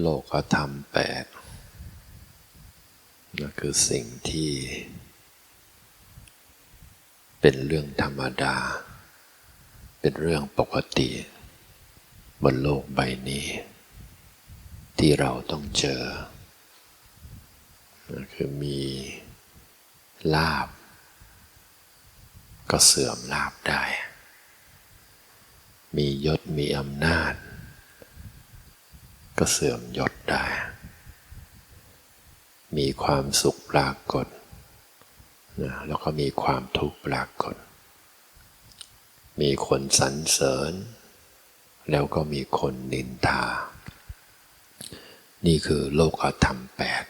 โลกธรรมแปดนั่นคือสิ่งที่ เป็นเรื่องธรรมดา เป็นเรื่องปกติ บนโลกใบนี้ ที่เราต้องเจอนั่นคือมีลาบ ก็เสื่อมลาบได้ มียศมีอำนาจ ก็เสื่อมยศได้ มีความสุขปรากฏนะแล้วก็มีความทุกข์ปรากฏ มีคนสรรเสริญ แล้วก็มีคนนินทา นี่คือโลกธรรมแปด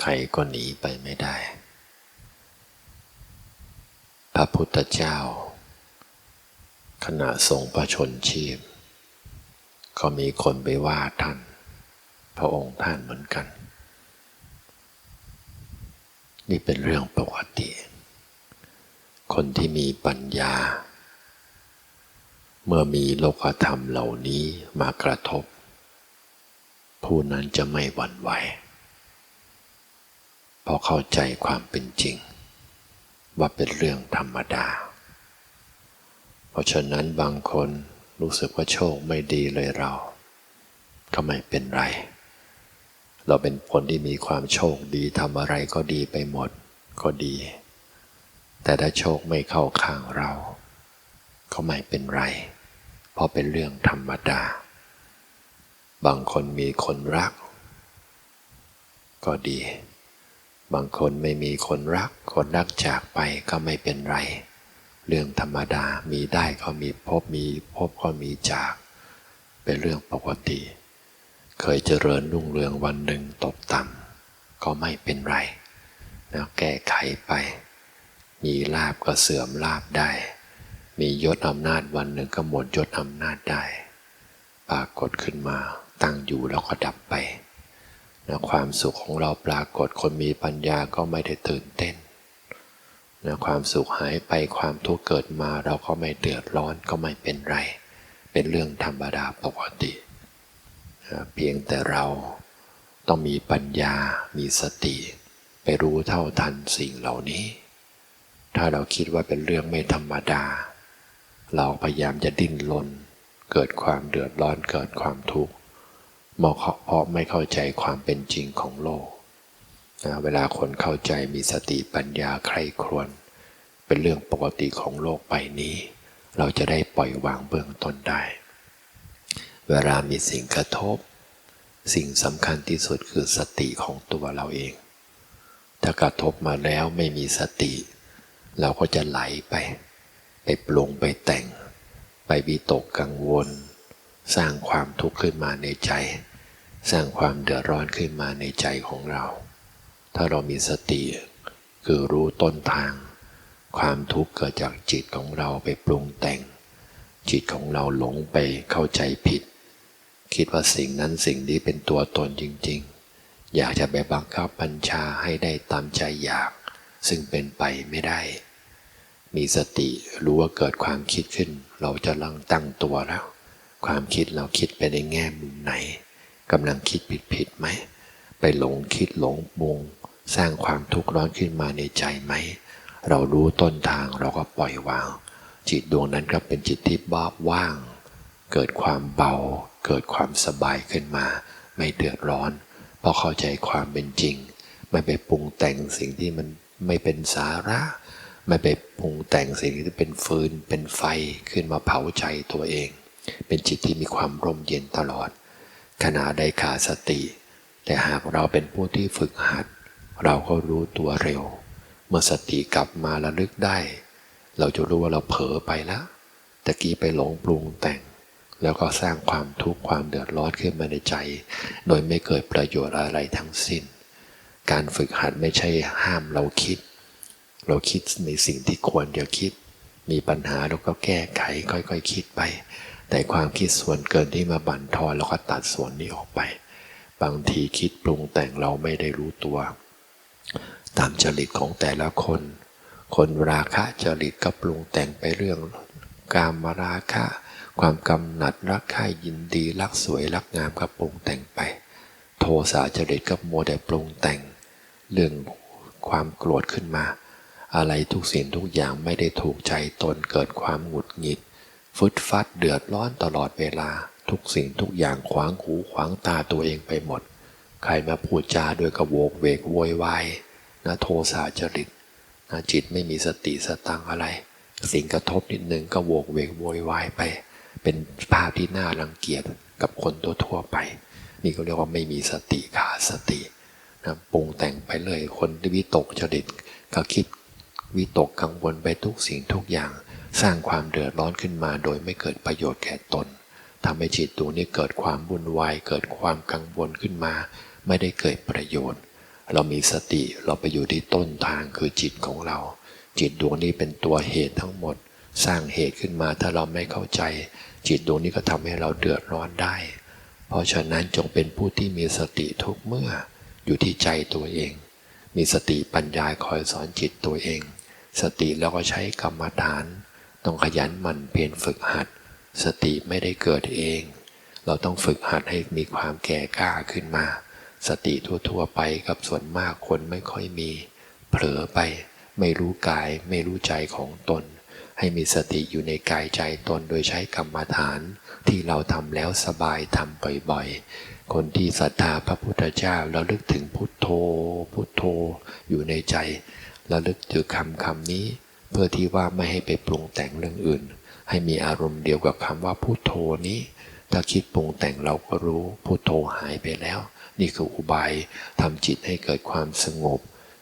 ใครก็หนีไปไม่ได้ พระพุทธเจ้า ขณะทรงประชนชีพ ก็มีคนไปว่าท่าน พระองค์ท่านเหมือนกัน นี่เป็นเรื่องปกติ คนที่มีปัญญา เมื่อมีโลกธรรมเหล่านี้มากระทบ ผู้นั้นจะไม่หวั่นไหวพราะเข้าใจความเป็นจริง ว่าเป็นเรื่องธรรมดา เพราะฉะนั้นบางคน รู้สึกว่าโชคไม่ดีเลยเรา ก็ไม่เป็นไร เราเป็นคนที่มีความโชคดีทำอะไรก็ดีไปหมดก็ดี แต่ถ้าโชคไม่เข้าข้างเรา ก็ไม่เป็นไร เพราะเป็นเรื่องธรรมดา บางคนมีคนรัก ก็ดี บางคนไม่มีคนรัก คนรักจากไปก็ไม่เป็นไร เรื่องธรรมดา มีได้ก็มีพบ มีพบก็มีจาก เป็นเรื่องปกติ เคยเจริญรุ่งเรืองวันหนึ่งตกต่ำก็ไม่เป็นไรแล้วแก้ไขไป มีลาบก็เสื่อมลาบได้ มียศอำนาจวันหนึ่งก็หมดยศอำนาจได้ ปรากฏขึ้นมา ตั้งอยู่แล้วก็ดับไปนะความสุขของเราปรากฏคนมีปัญญาก็ไม่ได้ตื่นเต้น นะความสุขหายไปความทุกข์เกิดมาเราก็ไม่เดือดร้อนก็ไม่เป็นไร เป็นเรื่องธรรมดาปกตินะเพียงแต่เราต้องมีปัญญา มีสติ ไปรู้เท่าทันสิ่งเหล่านี้ ถ้าเราคิดว่าเป็นเรื่องไม่ธรรมดา เราพยายามจะดิ้นรนเกิดความเดือดร้อนเกิดความทุกข์เพราะไม่เข้าใจความเป็นจริงของโลก นะเวลาคนเข้าใจมีสติปัญญาใคร่ครวญเป็นเรื่องปกติของโลกใบนี้ เราจะได้ปล่อยวางเบื้องต้นได้ เวลามีสิ่งกระทบ สิ่งสำคัญที่สุดคือสติของตัวเราเอง ถ้ากระทบมาแล้วไม่มีสติ เราก็จะไหลไป ไปปรุงไปแต่ง ไปวิตกกังวล สร้างความทุกข์ขึ้นมาในใจ สร้างความเดือดร้อนขึ้นมาในใจของเรา ถ้าเรามีสติ คือรู้ต้นทาง ความทุกข์เกิดจากจิตของเราไปปรุงแต่ง จิตของเราหลงไปเข้าใจผิด คิดว่าสิ่งนั้นสิ่งนี้เป็นตัวตนจริง ๆ อยากจะไปบังคับบัญชาให้ได้ตามใจอยาก ซึ่งเป็นไปไม่ได้ มีสติรู้ว่าเกิดความคิดขึ้น เราจะลังตั้งตัวแล้ว ความคิดเราคิดไปในแง่มุมไหนกำลังคิดผิดผิดไหม ไปหลงคิดหลงมุง สร้างความทุกข์ร้อนขึ้นมาในใจไหม เรารู้ต้นทางเราก็ปล่อยวาง จิตดวงนั้นก็เป็นจิตที่บ้าว่าง เกิดความเบา เกิดความสบายขึ้นมา ไม่เดือดร้อน เพราะเข้าใจความเป็นจริง ไม่ไปปรุงแต่งสิ่งที่มันไม่เป็นสาระ ไม่ไปปรุงแต่งสิ่งที่เป็นฟืน เป็นไฟขึ้นมาเผาใจตัวเอง เป็นจิตที่มีความร่มเย็นตลอด ขณะใดขาดสติ แต่หากเราเป็นผู้ที่ฝึกหัด เราก็รู้ตัวเร็ว เมื่อสติกลับมาระลึกได้ เราจะรู้ว่าเราเผลอไปแล้วตะกี้ไปหลงปรุงแต่ง แล้วก็สร้างความทุกข์ความเดือดร้อนขึ้นมาในใจ โดยไม่เกิดประโยชน์อะไรทั้งสิ้น การฝึกหัดไม่ใช่ห้ามเราคิด เราคิดในสิ่งที่ควรจะคิด มีปัญหาเราก็แก้ไขค่อยๆคคิดไป แต่ความคิดส่วนเกินที่มาบั่นทอนเราก็ตัดส่วนนี้ออกไป บางทีคิดปรุงแต่งเราไม่ได้รู้ตัว ตามจริตของแต่ละคน คนราคะจริตก็ปรุงแต่งไปเรื่องกามราคะ ความกำหนัดรักใคร่ยินดีรักสวยรักงามก็ปรุงแต่งไป โทสะจริตก็โมวแต่ปรุงแต่ง เรื่องความโกรธขึ้นมา อะไรทุกสิ่งทุกอย่างไม่ได้ถูกใจตนเกิดความหงุดหงิด ฟึดฟัดเดือดร้อนตลอดเวลา ทุกสิ่งทุกอย่างขวางหูขวางตาตัวเองไปหมด ใครมาพูดจาโดยกระโวกเวกโวยวาย นะโทสะจริตนะจิตไม่มีสติสตังอะไร สิ่งกระทบนิดนึงก็โวกเวกโวยวายไป เป็นภาพที่น่ารังเกียจกับคนทั่วๆไป นี่ก็เรียกว่าไม่มีสติขาดสตินะปรุงแต่งไปเลยคนที่วิตกจริตก็คิดวิตกกังวลไปทุกสิ่งทุกอย่าง สร้างความเดือดร้อนขึ้นมา โดยไม่เกิดประโยชน์แก่ตนทำให้จิตตัวนี้เกิดความวุ่นวายเกิดความกังวลขึ้นมา ไม่ได้เกิดประโยชน์ เรามีสติเราไปอยู่ที่ต้นทางคือจิตของเรา จิตดวงนี้เป็นตัวเหตุทั้งหมด สร้างเหตุขึ้นมาถ้าเราไม่เข้าใจ จิตดวงนี้ก็ทำให้เราเดือดร้อนได้ เพราะฉะนั้นจงเป็นผู้ที่มีสติทุกเมื่ออยู่ที่ใจตัวเอง มีสติปัญญาคอยสอนจิตตัวเอง สติแล้วก็ใช้กรรมฐาน ต้องขยันหมั่นเพียรฝึกหัด สติไม่ได้เกิดเอง เราต้องฝึกหัดให้มีความแก่กล้าขึ้นมา สติทั่วๆไปกับส่วนมากคนไม่ค่อยมี เผลอไป ไม่รู้กายไม่รู้ใจของตน ให้มีสติอยู่ในกายใจตนโดยใช้กรรมฐาน ที่เราทำแล้วสบายทำบ่อยๆ คนที่ศรัทธาพระพุทธเจ้าแล้วลึกถึงพุทโธ พุทโธอยู่ในใจ แล้วลึกถึงคำคำนี้ เพื่อที่ว่าไม่ให้ไปปรุงแต่งเรื่องอื่น ให้มีอารมณ์เดียวกับคำว่าพุทโธนี้ ถ้าคิดปรุงแต่งเราก็รู้พุทโธหายไปแล้ว นี่คืออุบายทำจิตให้เกิดความสงบ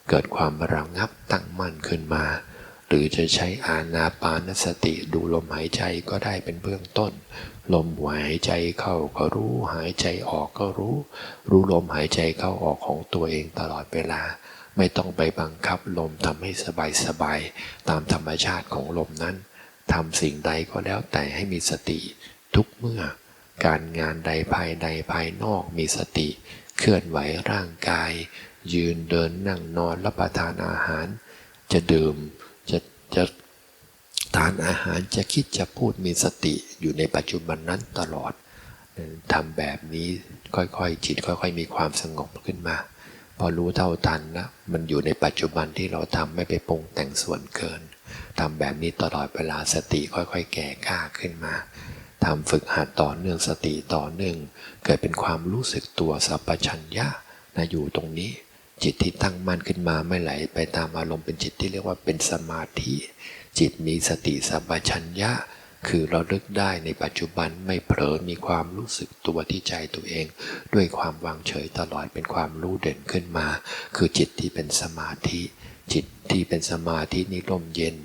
เกิดความระงงับตั้งมั่นขึ้นมา หรือจะใช้อานาปานสติดูลมหายใจก็ได้เป็นเบื้องต้น ลมหายใจเข้าก็รู้หายใจออกก็รู้ รู้ลมหายใจเข้าออกของตัวเองตลอดเวลาไม่ต้องไปบังคับลมทำให้สบายสบายตามธรรมชาติของลมนั้นทำสิ่งใดก็แล้วแต่ให้มีสติทุกเมื่อ การงานใดภายในภายนอกมีสติ เคลื่อนไหวร่างกาย ยืนเดินนั่งนอนรับประทานอาหาร จะดื่มจะจะทานอาหารจะคิดจะพูดมีสติอยู่ในปัจจุบันนั้นตลอดทำแบบนี้ค่อยๆ จิตค่อย ๆ มีความสงบขึ้นมา พอรู้เท่าทันนะมันอยู่ในปัจจุบันที่เราทำไม่ไปปรุงแต่งส่วนเกินทำแบบนี้ตลอดเวลาสติค่อย ๆ แก่กล้าขึ้นมา ทำฝึกหัดต่อเนื่องสติต่อเนื่อง เกิดเป็นความรู้สึกตัวสัพพัญญะนะอยู่ตรงนี้ จิตที่ตั้งมั่นขึ้นมาไม่ไหลไปตามอารมณ์เป็นจิตที่เรียกว่าเป็นสมาธิ จิตมีสติสัพพัญญะคือเราลึกได้ในปัจจุบันไม่เผลอมีความรู้สึกตัวที่ใจตัวเอง ด้วยความวางเฉยตลอดเป็นความรู้เด่นขึ้นมา คือจิตที่เป็นสมาธิ จิตที่เป็นสมาธินี่ร่มเย็น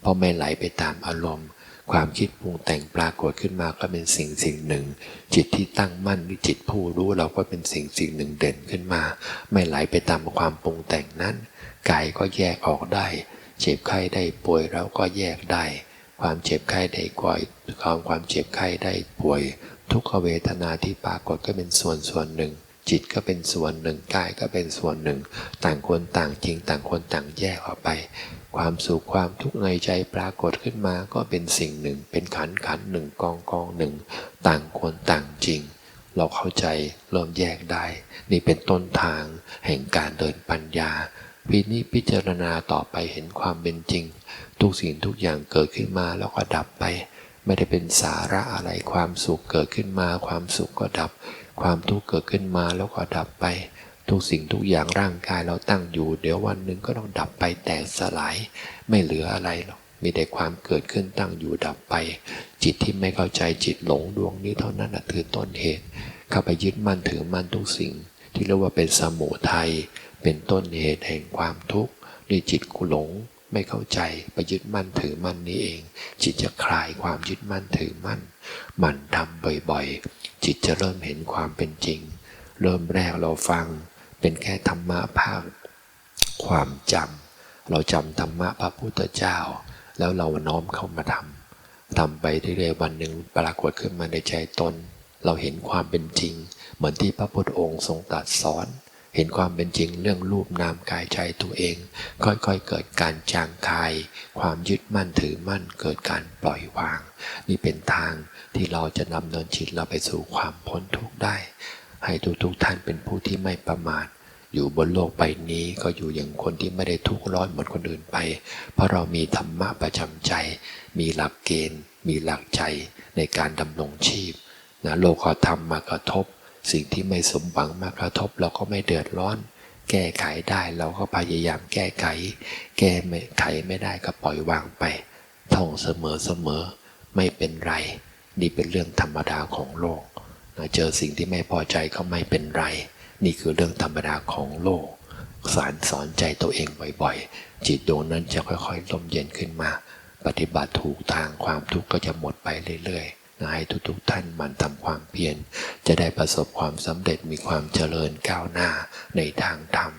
เพราะไม่ไหลไปตามอารมณ์ ความคิดปรุงแต่งปรากฏขึ้นมาก็เป็นสิ่งสิ่งหนึ่ง จิตที่ตั้งมั่นหรือจิตผู้รู้เราก็เป็นสิ่งสิ่งหนึ่งเด่นขึ้นมา ไม่ไหลไปตามความปรุงแต่งนั้นกายก็แยกออกได้ เจ็บไข้ได้ป่วยเราก็แยกได้ ความเจ็บไข้ได้ป่วยความความเจ็บไข้ได้ป่วย ทุกขเวทนาที่ปรากฏก็เป็นส่วนส่วนหนึ่ง จิตก็เป็นส่วนหนึ่งกายก็เป็นส่วนหนึ่ง ต่างคนต่างจริงต่างคนต่างแยกออกไป ความสุขความทุกข์ในใจปรากฏขึ้นมาก็เป็นสิ่งหนึ่ง เป็นขันขันหนึ่งกองกองหนึ่ง ต่างคนต่างจริง เราเข้าใจเริ่มแยกได้ นี่เป็นต้นทางแห่งการเดินปัญญาพินิพิจารณาต่อไปเห็นความเป็นจริง ทุกสิ่งทุกอย่างเกิดขึ้นมาแล้วก็ดับไป ไม่ได้เป็นสาระอะไรความสุขเกิดขึ้นมา ความสุขก็ดับ ความทุกข์เกิดขึ้นมาแล้วก็ดับไป ทุกสิ่งทุกอย่างร่างกายเราตั้งอยู่ เดี๋ยววันหนึ่งก็ต้องดับไปแตกสลาย ไม่เหลืออะไรหรอกมีแต่ความเกิดขึ้นตั้งอยู่ดับไป จิตที่ไม่เข้าใจจิตหลงดวงนี้เท่านั้นนะคือต้นเหตุเข้าไปยึดมั่นถือมั่นทุกสิ่ง ที่เรียกว่าเป็นสมุทัยเป็นต้นเหตุแห่งความทุกข์นี่จิตกูหลงไม่เข้าใจไปยึดมั่นถือมั่นนี้เอง จิตจะคลายความยึดมั่นถือมั่นหมันทำบ่อยๆ จิตจะเริ่มเห็นความเป็นจริง เริ่มแรกเราฟัง เป็นแค่ธรรมะภาคความจำเราจำธรรมะพระพุทธเจ้า แล้วเราน้อมเข้ามาทำทำไปเรื่อยๆวันหนึ่งปรากฏขึ้นมาในใจตน เราเห็นความเป็นจริง เหมือนที่พระพุทธองค์ทรงตรัสสอน เห็นความเป็นจริงเรื่องรูปนามกายใจตัวเอง ค่อยๆเกิดการจางคาย ความยึดมั่นถือมั่นเกิดการปล่อยวาง นี่เป็นทางที่เราจะนำเนินจิตเราไปสู่ความพ้นทุกข์ได้ ให้ทุกๆท่านเป็นผู้ที่ไม่ประมาท อยู่บนโลกใบนี้ก็อยู่อย่างคนที่ไม่ได้ทุกข์ร้อนเหมือนคนอื่นไป เพราะเรามีธรรมะประจำใจ มีหลักเกณฑ์ มีหลักใจในการดำรงชีพนะโลกขอธรรมมากระทบ สิ่งที่ไม่สมหวังมากระทบ เราก็ไม่เดือดร้อน แก้ไขได้เราก็พยายามแก้ไข แก้ไม่ไขไม่ได้ก็ปล่อยวางไปท่องเสมอเสมอไม่เป็นไร นี่เป็นเรื่องธรรมดาของโลก เจอสิ่งที่ไม่พอใจก็ไม่เป็นไร นี่คือเรื่องธรรมดาของโลก สารสอนใจตัวเองบ่อยๆ จิตดวงนั้นจะค่อยๆลมเย็นขึ้นมา ปฏิบัติถูกทางความทุกข์ก็จะหมดไปเรื่อยๆนะให้ทุกๆท่านหมันทำความเพียรจะได้ประสบความสำเร็จมีความเจริญก้าวหน้าในทางธรรม